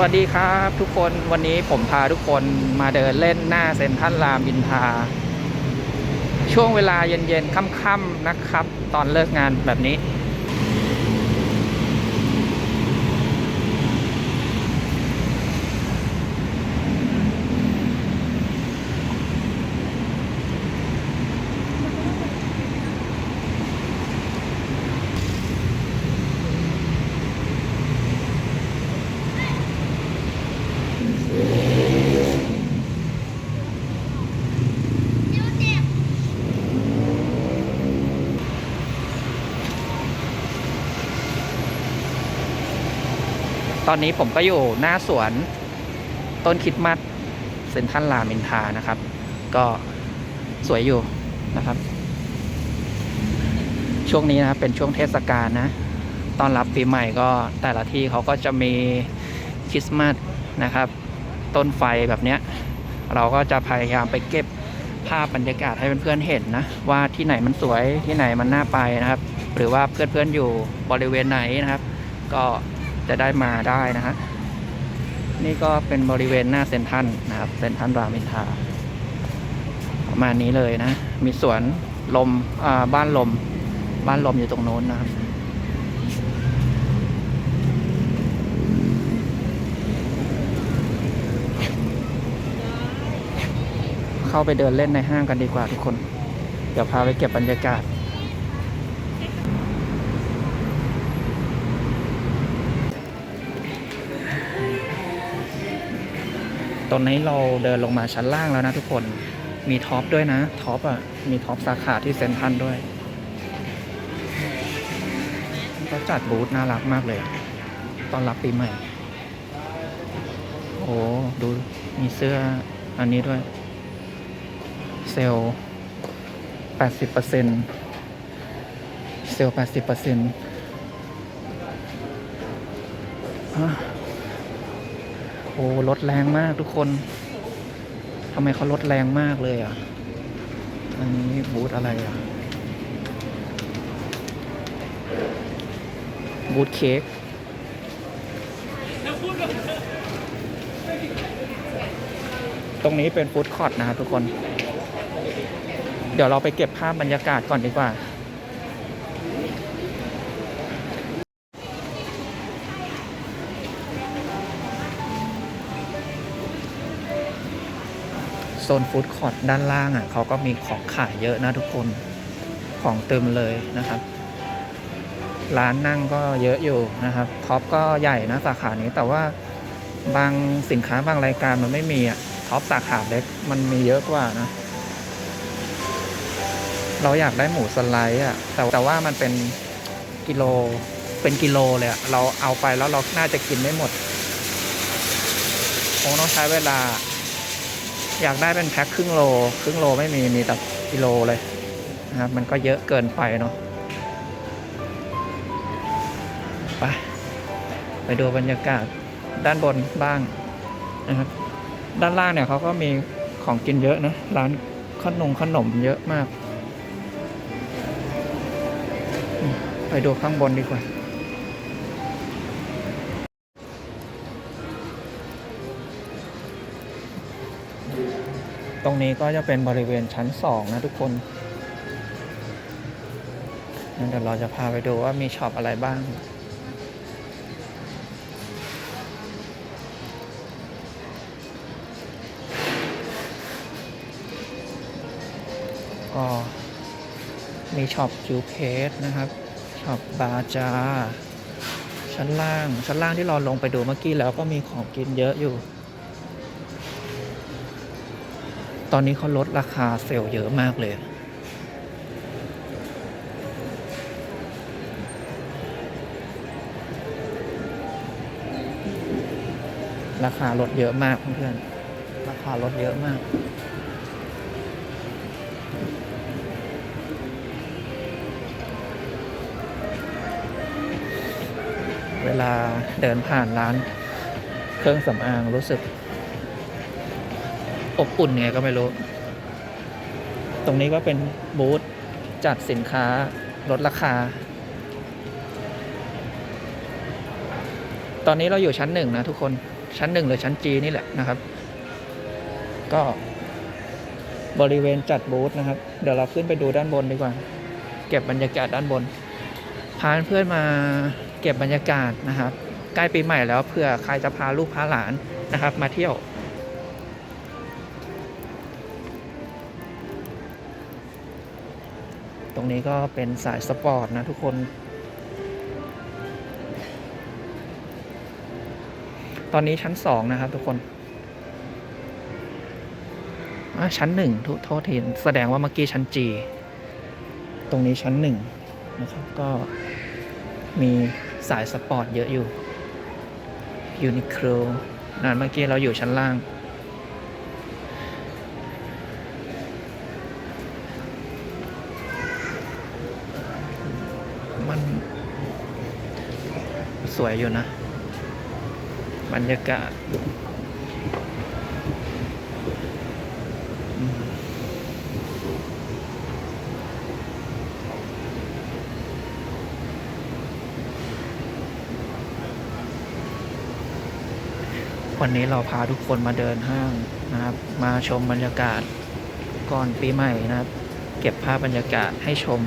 วัสดีครับทุกคนวันนี้ผมพาทุกคนมาเดินเล่นหน้าเซ็นทรัลรามอินทราช่วงเวลาเย็นๆค่ำๆนะครับ ตอนเลิกงานแบบนี้ ตอนนี้ผมก็อยู่หน้าสวนต้นคริดมัดเซ็นทรัลรามินทานะครับ ก็สวยอยู่นะครับ ช่วงนี้นะครับเป็นช่วงเทศกาลนะตอนรับปีใหม่ก็แต่ละที่เขาก็จะมีคริสต์มาสนะครับ ต้นไฟแบบเนี้ย เราก็จะพยายามไปเก็บภาพบรรยากาศให้เพื่อนๆเห็นนะว่าที่ไหนมันสวยที่ไหนมันน่าไปนะครับ หรือว่าเพื่อนๆอยู่บริเวณไหนนะครับ ก็ จะได้มาได้นะฮะนี่ก็เป็นบริเวณหน้าเซ็นทรัลนะครับเซ็นทรัลรามอินทาประมาณนี้เลยนะ มีสวนลมบ้านลม บ้านลมอยู่ตรงโน้นนะครับเข้าไปเดินเล่นในห้างกันดีกว่าทุกคน เดี๋ยวพาไปเก็บบรรยากาศ ตอนนี้เราเดินลงมาชั้นล่างแล้วนะทุกคน มีท็อปด้วยนะท็อปอะ มีท็อปสาขาที่เซ็นทรัลด้วยเขาจัดบูธน่ารักมากเลยตอนรับปีใหม่ โอ้ดูมีเสื้ออันนี้ด้วย เซลล์แปดสิบเปอร์เซ็นเซลล์แปดสิบเปอร์เซ็นโอ้ลดแรงมากทุกคนทำไมเขาลดแรงมากเลยอะ อันนี้บูธอะไรอะ บูธเค้กตรงนี้เป็นฟู้ดคอร์ทนะครับทุกคน เดี๋ยวเราไปเก็บภาพบรรยากาศก่อนดีกว่า ซนฟู้ดคอร์ทด้านล่างอะเขาก็มีของขายเยอะนะทุกคนของเต็มเลยนะครับ ร้านนั่งก็เยอะอยู่นะครับท็อปก็ใหญ่นะสาขานี้แต่ว่าบางสินค้าบางรายการมันไม่มีอะท็อปสาขาเล็กมันมีเยอะกว่านะ เราอยากได้หมูสไลด์อะแต่แต่ว่ามันเป็นกิโลเป็นกิโลเลยอะเราเอาไปแล้วเราน่าจะกินไม่หมดคงต้องใช้เวลา อยากได้เป็นแพ็คครึ่งโล ครึ่งโลไม่มีมีแต่กิโลเลยนะครับมันก็เยอะเกินไปเนาะไปไปดูบรรยากาศด้านบนบ้างนะครับด้านล่างเนี่ยเขาก็มีของกินเยอะนะร้านขนมขนมเยอะมาก ไปดูข้างบนดีกว่า ตรงนี้ก็จะเป็นบริเวณชั้นสองนะทุกคนงั้นเดี๋ยวเราจะพาไปดูว่ามีช็อปอะไรบ้าง ก็มีช็อปจูเพสนะครับ ช็อปบาจา ชั้นล่าง ชั้นล่างที่เราลงไปดูเมื่อกี้แล้วก็มีของกินเยอะอยู่ ตอนนี้เขาลดราคาเซลล์เยอะมากเลย ราคาลดเยอะมากเพื่อนๆราคาลดเยอะมากเวลาเดินผ่านร้านเครื่องสำอางรู้สึก อบอุ่นไงก็ไม่รู้ ตรงนี้ก็เป็นบูธจัดสินค้าลดราคา ตอนนี้เราอยู่ชั้นหนึ่งนะทุกคน ชั้นหนึ่งหรือชั้นจีนี่แหละนะครับ ก็บริเวณจัดบูธนะครับ เดี๋ยวเราขึ้นไปดูด้านบนดีกว่า เก็บบรรยากาศด้านบน พาเพื่อนมาเก็บบรรยากาศนะครับ ใกล้ปีใหม่แล้วเผื่อใครจะพาลูกพาหลานนะครับ มาเที่ยว รงนี้ก็เป็นสายสปอร์ตนะทุกคน ตอนนี้ชั้นสองนะครับทุกคนอะชั้นหนึ่งทุโทษทีแสดงว่าเมื่อกี้ชั้นจีตรงนี้ชั้นหนึ่งนะครับ ก็มีสายสปอร์ตเยอะอยู่ยูนิโคลนั่นเมื่อกี้เราอยู่ชั้นล่าง มัน สวยอยู่นะ บรรยากาศวันนี้เราพาทุกคนมาเดินห้างนะครับ มาชมบรรยากาศก่อนปีใหม่นะครับ เก็บภาพบรรยากาศให้ชม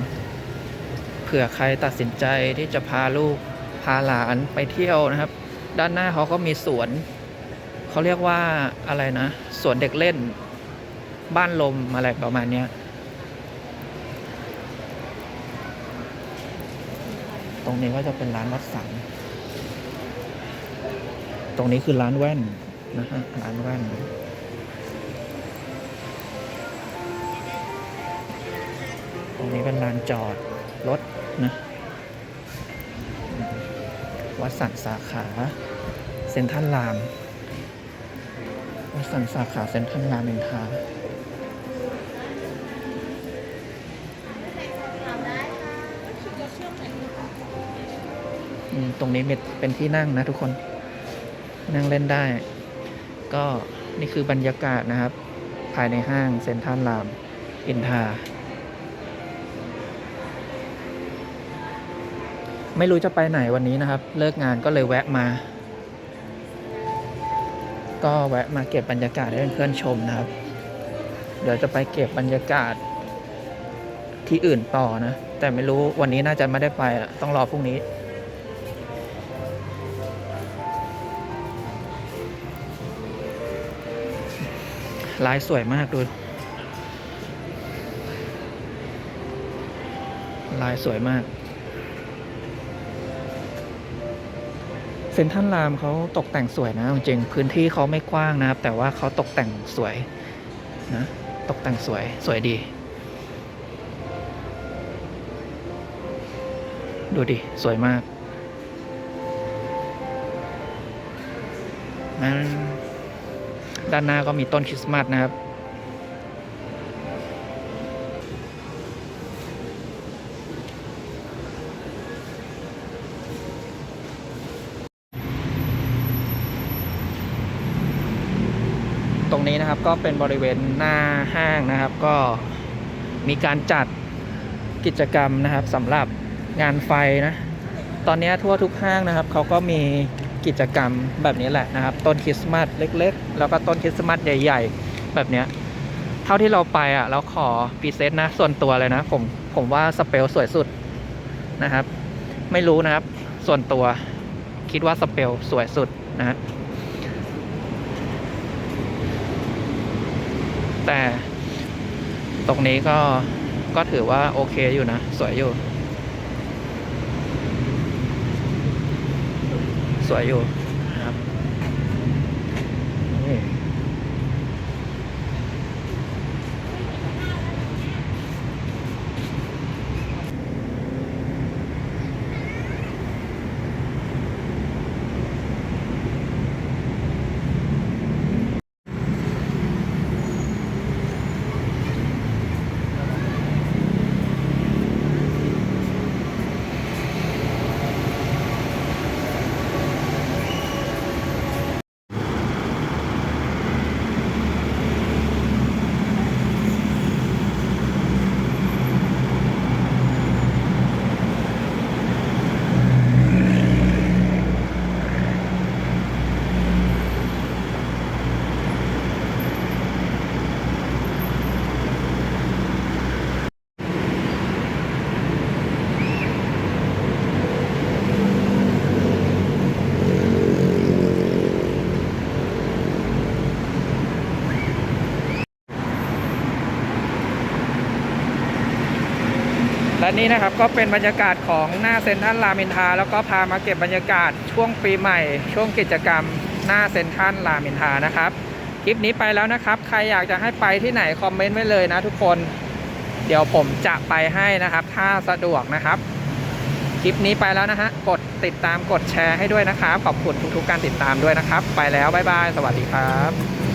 ผื่อใครตัดสินใจที่จะพาลูกพาหลานไปเที่ยวนะครับ ด้านหน้าเขาก็มีสวนเขาเรียกว่าอะไรนะสวนเด็กเล่น บ้านลมอะไรประมาณนี้ตรงนี้ก็จะเป็นร้านวัดสันตรงนี้คือร้านแว่นนะฮะร้านแว่น ตรงนี้เป็นลานจอดรถ นะวัดสันสาขาเซ็นทรัลรามวัดสันสาขาเซ็นทรัลรามอินทราตรงนี้เป็นที่นั่งนะทุกคน นั่งเล่นได้ ก็นี่คือบรรยากาศนะครับ ภายในห้างเซ็นทรัลราม อินทรา ไม่รู้จะไปไหนวันนี้นะครับ เลิกงานก็เลยแวะมา ก็แวะมาเก็บบรรยากาศให้เพื่อนๆชมนะครับ เดี๋ยวจะไปเก็บบรรยากาศที่อื่นต่อนะ แต่ไม่รู้วันนี้น่าจะไม่ได้ไปอะต้องรอพรุ่งนี้ ลายสวยมากดูลายสวยมาก เซนทรัลรามเขาตกแต่งสวยนะจริงพื้นที่เขาไม่กว้างนะครับ แต่ว่าเขาตกแต่งสวยนะตกแต่งสวยสวยดี ดูดิ สวยมากนั้นด้านหน้าก็มีต้นคริสต์มาสนะครับ รงนี้นะครับ ก็เป็นบริเวณหน้าห้างนะครับ ก็มีการจัดกิจกรรมนะครับสำหรับงานไฟนะตอนนี้ทั่วทุกห้างนะครับเขาก็มีกิจกรรมแบบนี้แหละนะครับ ต้นคริสต์มาสเล็ก ๆ แล้วก็ต้นคริสต์มาสใหญ่ ๆ แบบเนี้ยเท่าที่เราไปอะเราขอพรีเซตนะส่วนตัวเลยนะผมผมว่าสเปลสวยสุดนะครับ ไม่รู้นะครับ ส่วนตัวคิดว่าสเปลสวยสุดนะฮะ แต่ตรงนี้ก็ก็ถือว่าโอเคอยู่นะ สวยอยู่ สวยอยู่ และนี่นะครับก็เป็นบรรยากาศของหน้าเซ็นทรัลรามอินทาแล้วก็พามาเก็บบรรยากาศช่วงปีใหม่ ช่วงกิจกรรม หน้าเซ็นทรัลรามอินทานะครับคลิปนี้ไปแล้วนะครับ ใครอยากจะให้ไปที่ไหนคอมเมนต์ไว้เลยนะทุกคน เดี๋ยวผมจะไปให้นะครับ ถ้าสะดวกนะครับ คลิปนี้ไปแล้วนะฮะ กดติดตามกดแชร์ให้ด้วยนะครับ ขอบคุณทุกๆการติดตามด้วยนะครับ ไปแล้ว บ๊ายบาย สวัสดีครับ